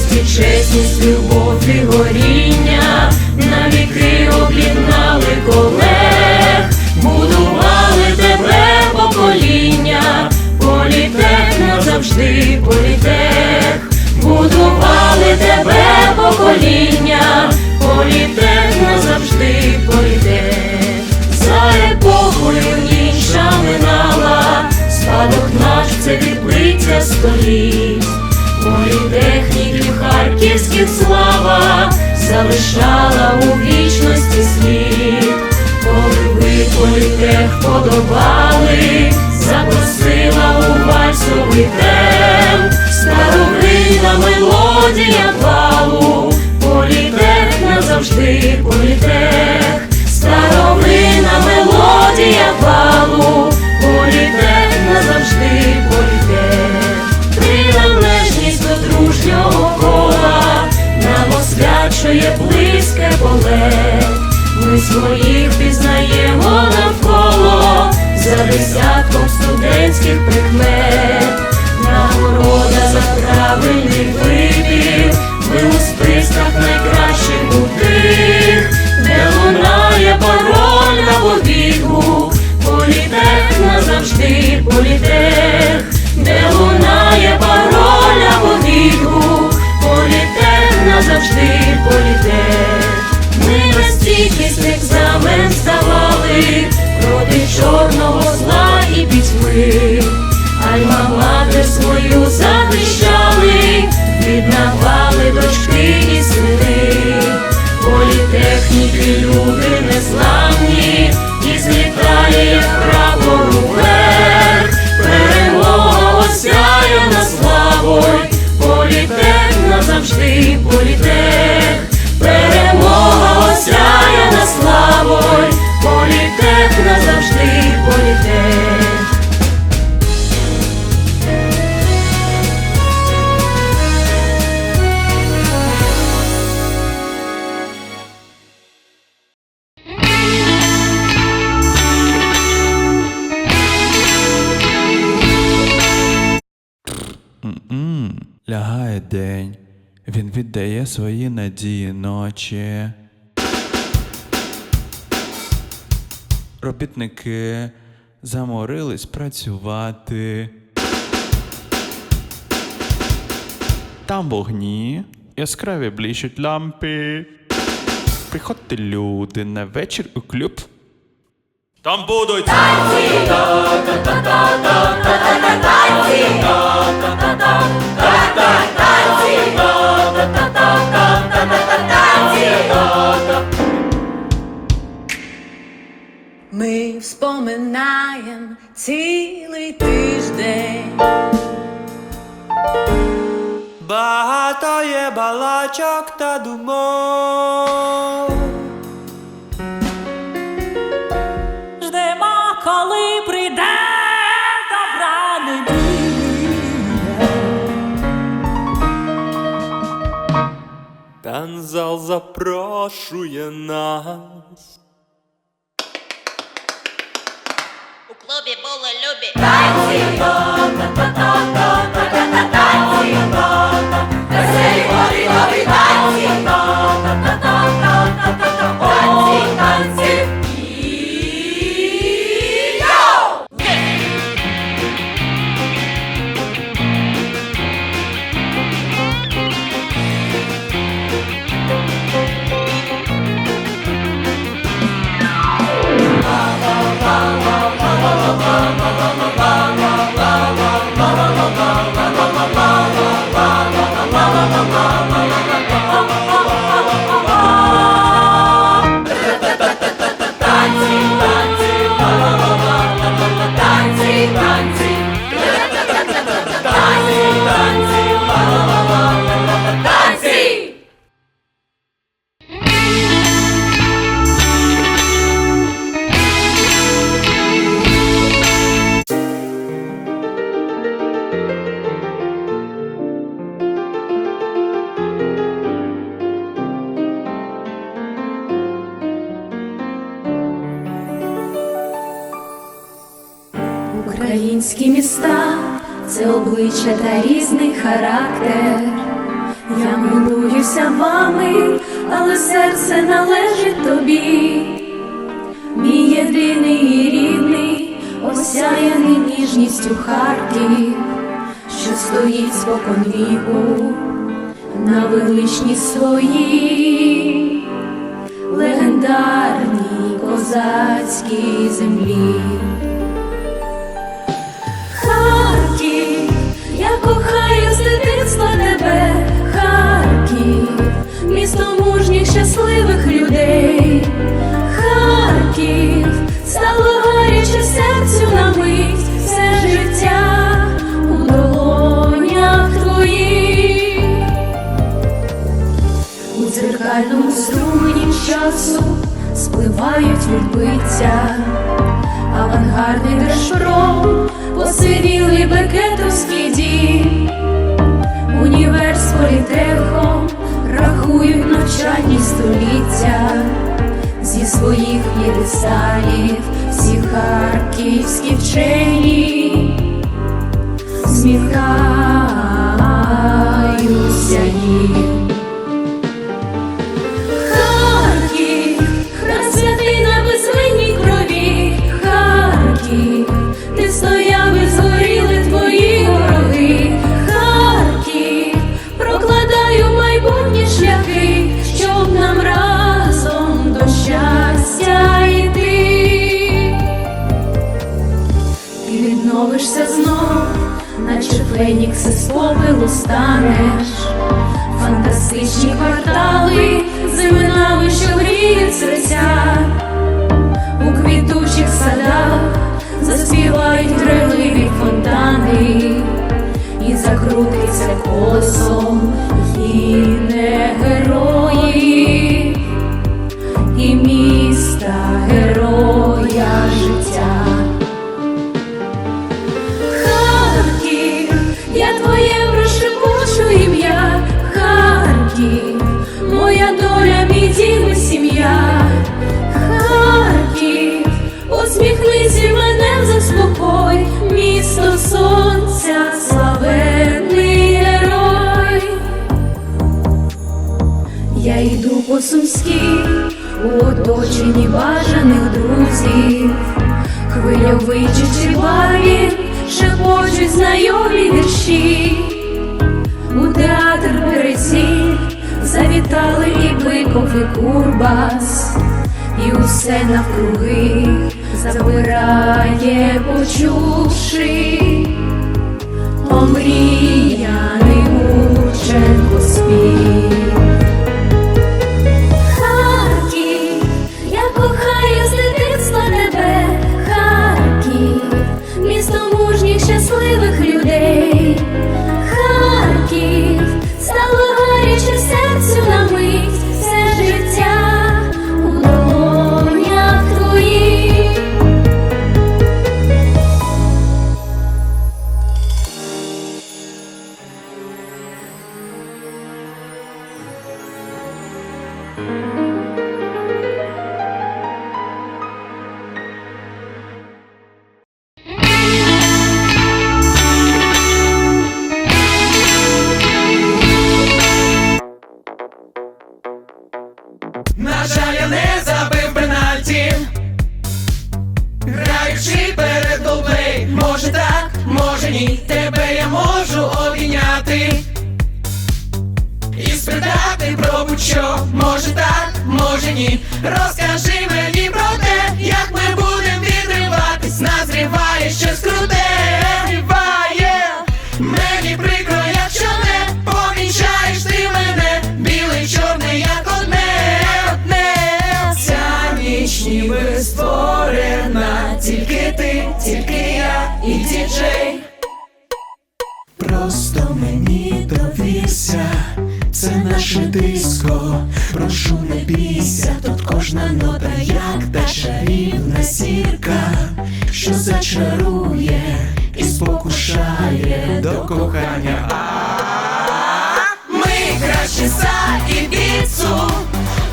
честь і чесність, любов і горіння, навіки об'єднали колег, будували тебе покоління, політех назавжди політех, будували тебе покоління, політех назавжди політех, за епохою інша минала, спадок наш це відлиття століть, політехніків харківських слава залишала у вічності слід, коли ви політех подобали, поле. Ми своїх пізнаємо навколо за десятком студентських прикмет. Нагорода за правильний вибір, ви у списках найкращих у тих, де лунає пароль або відгук, політех назавжди політех, де лунає пароль або відгук, політех назавжди політех. Стійкість екзамен здавали проти чорного зла і пітьми. Альма-матер свою захищали, віднавали дочки і сини. Політехніки люди незламні, і злітає як прапор уверх. Перемога осяє на славою, політех назавжди політех. День, він віддає свої надії ночі. Робітники заморились працювати. Там вогні, яскраві блищуть лампи. Приходьте люди на вечір у клуб. Там будуть Ми вспоминаєм цілий тиждень. Багато є балачок та думок. Танзал запрошує нас. У клубі були любі. Українські вами, але серце належить тобі. Мій єдиний і рідний, осяяний ніжністю Харків, що стоїть спокон віку на величній своїй легендарній козацькій землі. Щасливих людей. Харків, стало гаряче серцю на мить, все життя у долонях твоїх. У дзеркальному струмені часу спливають відбиття, авангардний держпром, посивілий бекетовський дім, універ з політехом навчальні століття зі своїх п'єдесталів всі харківські вчені сміхаюся попелу станеш. Фантастичні квартали з іменами, що гріють серця. У квітучих садах заспівають грайливі фонтани, і закрутиться колесом гіне герої, і міста героя життя. Чи барві, шепочуть знайомі вірші. У театр березі завітали і Биков, і Курбас, і усе навкруги забирає, почувши омріяний Гурченко спів. Обійняти І спитати про будь-що. Може так, може ні. Розкажи мені про те, як ми будем відриватись. Назріває щось круте. Мені прикро, якщо не помічаєш ти мене. Білий, чорний, як одне, одне. Ця ніч ніби створена. Тільки ти, тільки я і діджей Просто мені довірся, це наше диско, прошу не бійся, тут кожна нота, як та чарівна сірка, що зачарує і спокушає до кохання. Ми краще за і піцу,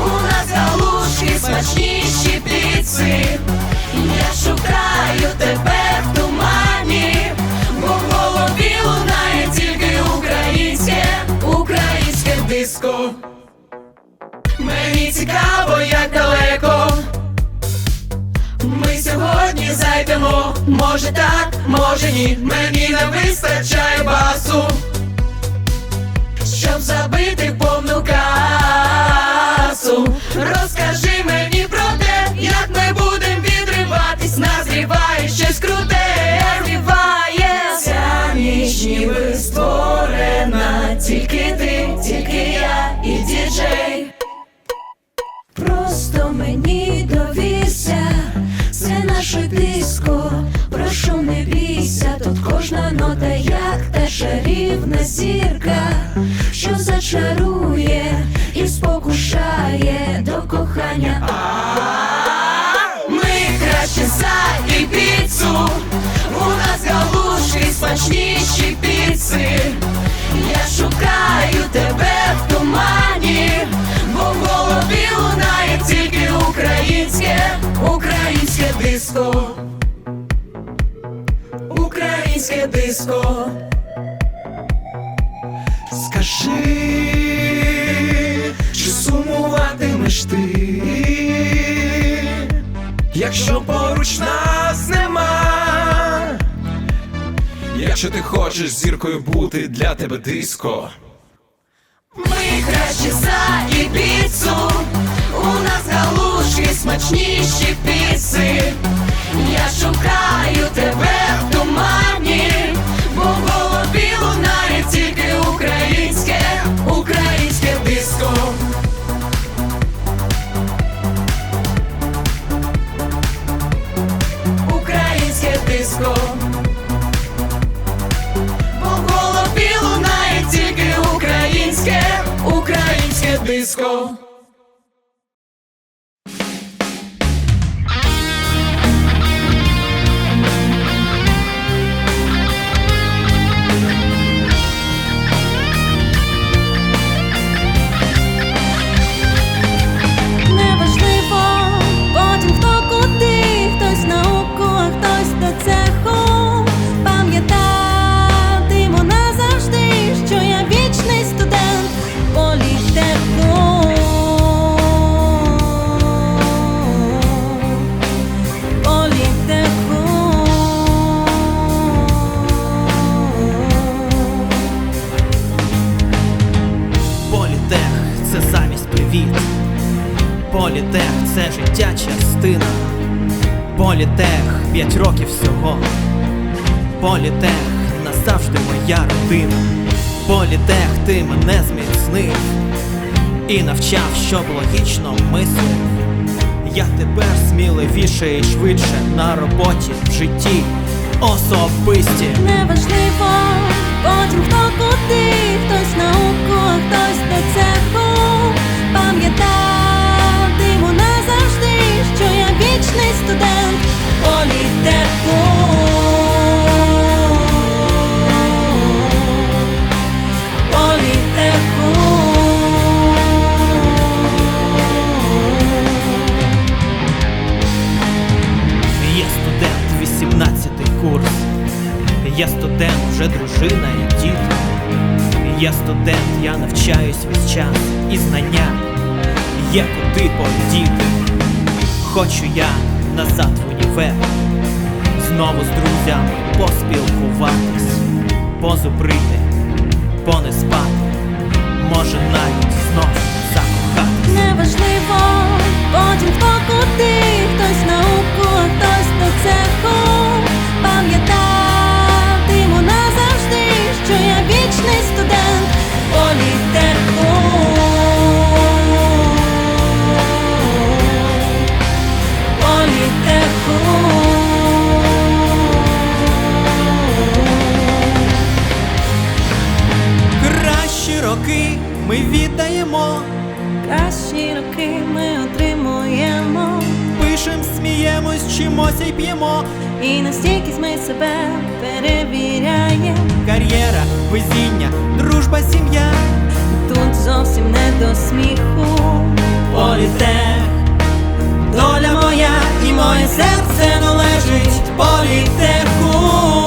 у нас галушки смачніші піци. Я шукаю тебе диско. Мені цікаво, як далеко. Ми сьогодні зайдемо, може так, може ні, мені не вистачає басу, щоб забити повну касу. Розкажи мені про те, як ми будем відриватись, назріває щось круте, назріває ця ніч ніби створена, тільки ти, і діджей. Просто мені довірся, це наше диско, прошу не бійся, тут кожна нота, як та чарівна зірка, що зачарує і спокушає до кохання. Ми краще за і піцу, у нас галушки смачніші піци. Я шукаю тебе в тумані, бо в голові лунає тільки українське, українське диско. Українське диско. Скажи, чи сумуватимеш ти? Якщо поруч нас Якщо ти хочеш зіркою бути для тебе диско, ми краще за і піцу, у нас галушки смачніші піци. Я шукаю тебе в тумані, бо в голові лунає тільки українське, українське українське всього. Політех назавжди моя родина. Політех ти мене зміцнив і навчав, щоб логічно мислив. Я тепер сміливіше і швидше на роботі, в житті, особисті. Неважливо, потім хто куди, хтось науку, хтось до цеху. Пам'ятатиму назавжди, що я вічний студент політеху. Політеху. Є студент, 18 курс. Я студент, вже дружина і діти. Я студент, я навчаюсь весь час і знання є куди подіти. Хочу я назад в універ, знову з друзями поспілкуватись, позубрити, поне спати, може навіть сміємось, вчимося й п'ємо. і настільки ми себе перевіряємо. Кар'єра, везіння, дружба, сім'я. Тут зовсім не до сміху. Політех, доля моя і моє серце належить політеху.